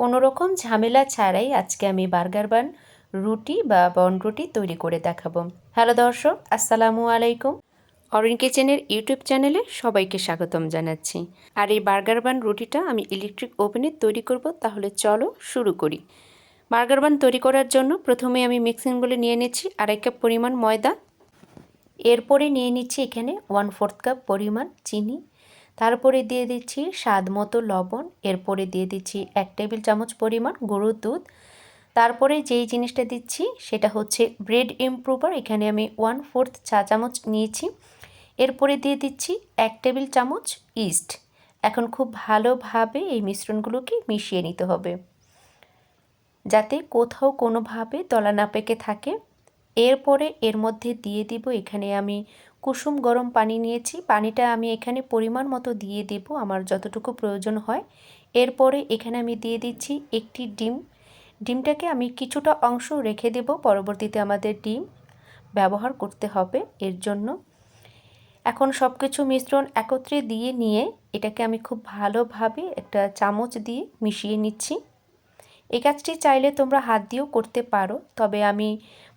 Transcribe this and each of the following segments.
কোনো রকম ঝামেলা ছাড়াই আজকে আমি বার্গার বান রুটি বা বন রুটি তৈরি করে দেখাবো। হ্যালো দর্শক, আসসালামু আলাইকুম। অরিন কিচেনের ইউটিউব চ্যানেলে সবাইকে স্বাগতম জানাচ্ছি। আর এই বার্গার বান রুটিটা আমি ইলেকট্রিক ওভেনে তৈরি করব, তাহলে চলো শুরু করি। বার্গার বান তৈরি করার জন্য প্রথমে আমি মিক্সিং বলে নিয়ে নিচ্ছি আড়াই কাপ পরিমাণ ময়দা। এরপরে নিয়ে নিচ্ছি এখানে ওয়ান ফোর্থ কাপ পরিমাণ চিনি। তারপরে দিয়ে দিচ্ছি স্বাদ মতো লবণ, এরপরে দিয়ে দিচ্ছি এক টেবিল চামচ পরিমাণ গরুর দুধ। তারপরে যেই জিনিসটা দিচ্ছি সেটা হচ্ছে ব্রেড ইমপ্রুভার, এখানে আমি ওয়ান ফোর্থ চা চামচ নিয়েছি। এরপরে দিয়ে দিচ্ছি এক টেবিল চামচ ইস্ট। এখন খুব ভালোভাবে এই মিশ্রণগুলোকে মিশিয়ে নিতে হবে। যাতে কোথাও কোনোভাবে দলা না পেকে থাকে। এরপরে এর মধ্যে দিয়ে দিব, এখানে আমি কুসুম গরম পানি নিয়েছি। পানিটা আমি এখানে পরিমাণ মতো দিয়ে দেব, আমার যতটুকু প্রয়োজন হয়। এরপরে এখানে আমি দিয়ে দিচ্ছি একটি ডিম। ডিমটাকে আমি কিছুটা অংশ রেখে দেব, পরবর্তীতে আমাদের ডিম ব্যবহার করতে হবে এর জন্য। এখন সব কিছু মিশ্রণ একত্রে দিয়ে নিয়ে এটাকে আমি খুব ভালোভাবে একটা চামচ দিয়ে মিশিয়ে নিচ্ছি। এই কাজটি চাইলে তোমরা হাত দিয়েও করতে পারো, তবে আমি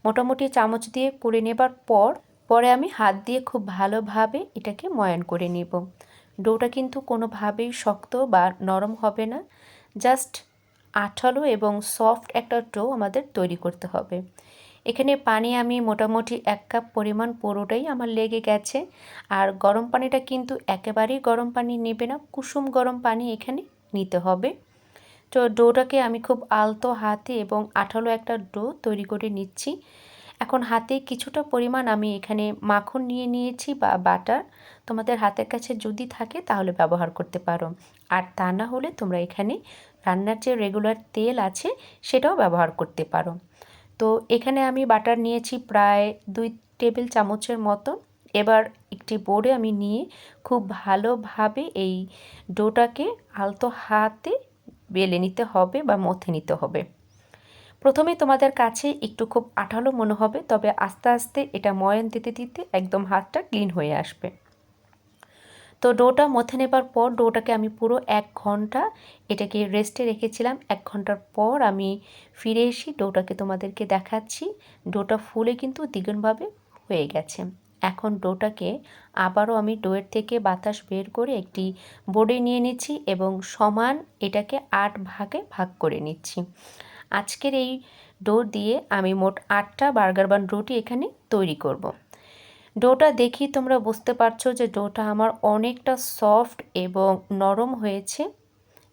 মোটামুটি চামচ দিয়ে করে নেবার পর, পরে আমি হাত দিয়ে খুব ভালোভাবে এটাকে ময়ান করে নেব। ডোটা কিন্তু কোনোভাবেই শক্ত বা নরম হবে না, জাস্ট আঠালো এবং সফট একটা ডো আমাদের তৈরি করতে হবে। এখানে পানি আমি মোটামুটি এক কাপ পরিমাণ পুরোটাই আমার লেগে গেছে, আর গরম পানিটা কিন্তু একেবারেই গরম পানি নেবে না, কুসুম গরম পানি এখানে নিতে হবে। তো ডোটাকে আমি খুব আলতো হাতে এবং আঠালো একটা ডো তৈরি করে নিচ্ছি। এখন হাতে কিছুটা পরিমাণ আমি এখানে মাখন নিয়ে নিয়েছি বা বাটার। তোমাদের হাতের কাছে যদি থাকে তাহলে ব্যবহার করতে পারো। আর তা না হলে তোমরা এখানে রান্নার যে রেগুলার তেল আছে সেটাও ব্যবহার করতে পারো। তো এখানে আমি বাটার নিয়েছি প্রায় দুই টেবিল চামচের মতো। এবার একটি বোর্ডে আমি নিয়ে খুব ভালোভাবে এই ডোটাকে আলতো হাতে বেলে নিতে হবে বা মথে নিতে হবে। প্রথমে তোমাদের কাছে একটু খুব আঠালো মনে হবে, তবে আস্তে আস্তে এটা ময়ান দিতে দিতে একদম হাতটা ক্লিন হয়ে আসবে। তো ডোটা মথে নেবার পর ডোটাকে আমি পুরো এক ঘণ্টা এটাকে রেস্টে রেখেছিলাম। এক ঘণ্টার পর আমি ফিরে এসে ডোটাকে তোমাদেরকে দেখাচ্ছি। ডোটা ফুলে কিন্তু দ্বিগুণভাবে হয়ে গেছে। এখন ডোটাকে আবারও আমি ডোয়ের থেকে বাতাস বের করে একটি বোর্ডে নিয়ে নিচ্ছি এবং সমান এটাকে আট ভাগে ভাগ করে নিচ্ছি। আজকের এই ডো দিয়ে আমি মোট আটটা বার্গার বান রুটি এখানে তৈরি করব। ডোটা দেখি তোমরা বুঝতে পারছ যে ডোটা আমার অনেকটা সফট এবং নরম হয়েছে।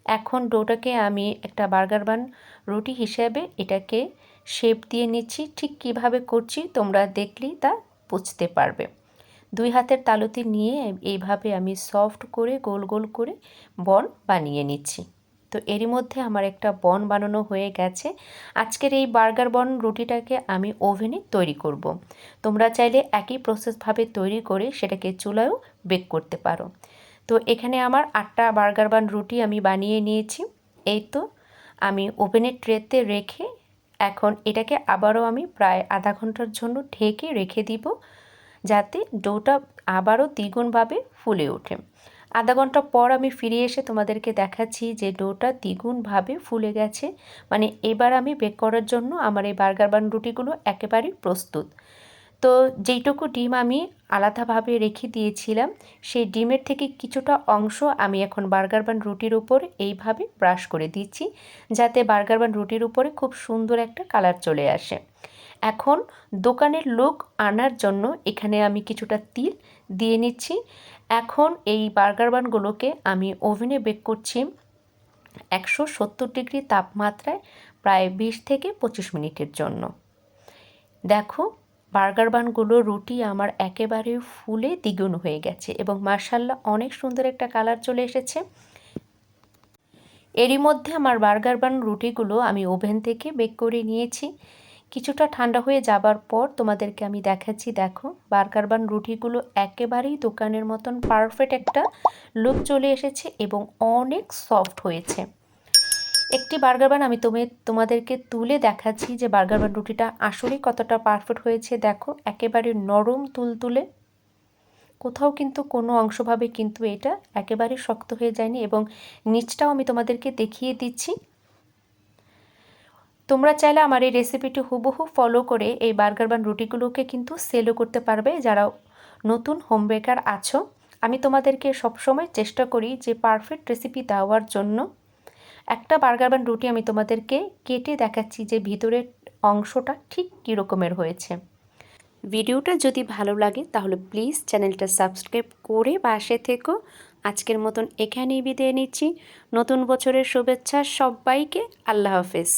এখন ডোটাকে আমি একটা বার্গার বান রুটি হিসেবে এটাকে শেপ দিয়ে নিচ্ছি। ঠিক কীভাবে করছি তোমরা দেখলেই তা বুঝতে পারবে। দুই হাতের তালুতি নিয়ে এইভাবে আমি সফট করে, গোল গোল করে বন বানিয়ে নিচ্ছি। তো এরই মধ্যে আমার একটা বন বানানো হয়ে গেছে। আজকের এই বার্গার বন রুটিটাকে আমি ওভেনে তৈরি করব। তোমরা চাইলে একই প্রসেসভাবে তৈরি করে সেটাকে চুলায়ও বেক করতে পারো। তো এখানে আমার আটটা বার্গার বান রুটি আমি বানিয়ে নিয়েছি। এই তো আমি ওভেনের ট্রেতে রেখে এখন এটাকে আবারও আমি প্রায় আধা ঘণ্টার জন্য ঢেকে রেখে দিব, যাতে ডোটা আবারও দ্বিগুণভাবে ফুলে ওঠে। আধা ঘণ্টা পর আমি ফিরে এসে তোমাদেরকে দেখাচ্ছি যে ডোটা দ্বিগুণভাবে ফুলে গেছে। মানে এবার আমি বেক করার জন্য আমার এই বার্গার বান রুটিগুলো একেবারেই প্রস্তুত। তো যেইটুকু ডিম আমি আলাদাভাবে রেখে দিয়েছিলাম, সেই ডিমের থেকে কিছুটা অংশ আমি এখন বার্গার বান রুটির উপর এইভাবে ব্রাশ করে দিচ্ছি, যাতে বার্গার বান রুটির উপরে খুব সুন্দর একটা কালার চলে আসে। এখন দোকানের লোক আনার জন্য এখানে আমি কিছুটা তিল দিয়ে নিচ্ছি। এখন এই বার্গার বানগুলোকে আমি ওভেনে বেক করছি একশো সত্তর ডিগ্রি তাপমাত্রায়, প্রায় বিশ থেকে পঁচিশ মিনিটের জন্য। দেখো বার্গার বানগুলো রুটি আমার একেবারে ফুলে দ্বিগুণ হয়ে গেছে এবং মার্শাল্লাহ অনেক সুন্দর একটা কালার চলে এসেছে। এরই মধ্যে আমার বার্গার বান রুটিগুলো আমি ওভেন থেকে বেক করে নিয়েছি। কিছুটা ঠান্ডা হয়ে যাবার পর তোমাদেরকে আমি দেখাচ্ছি, দেখো, বার্গার বান রুটিগুলো একেবারেই দোকানের মতন পারফেক্ট একটা লুক চলে এসেছে এবং অনেক সফট হয়েছে। একটি বার্গার বান আমি তুমি তোমাদেরকে তুলে দেখাচ্ছি যে বার্গার বান রুটিটা আসলেই কতটা পারফেক্ট হয়েছে। দেখো, একেবারে নরম তুলতুলে। কোথাও কিন্তু কোনো অংশভাবে কিন্তু এটা একেবারে শক্ত হয়ে যায়নি এবং নিচটাও আমি তোমাদেরকে দেখিয়ে দিচ্ছি। তোমরা চাইলে আমার এই রেসিপিটি হুবহু ফলো করে এই বার্গার বান রুটিগুলোকে কিন্তু সেলও করতে পারবে যারা নতুন হোম বেকার আছো। আমি তোমাদেরকে সবসময় চেষ্টা করি যে পারফেক্ট রেসিপি দেওয়ার জন্য। একটা বার্গার বান রুটি আমি তোমাদেরকে কেটে দেখাচ্ছি যে ভিতরের অংশটা ঠিক কী রকমের হয়েছে। ভিডিওটা যদি ভালো লাগে তাহলে প্লিজ চ্যানেলটা সাবস্ক্রাইব করে পাশে থেকো। আজকের মতন এখানেই বিদায় নিচ্ছি। নতুন বছরের শুভেচ্ছা সবাইকে। আল্লাহ হাফেজ।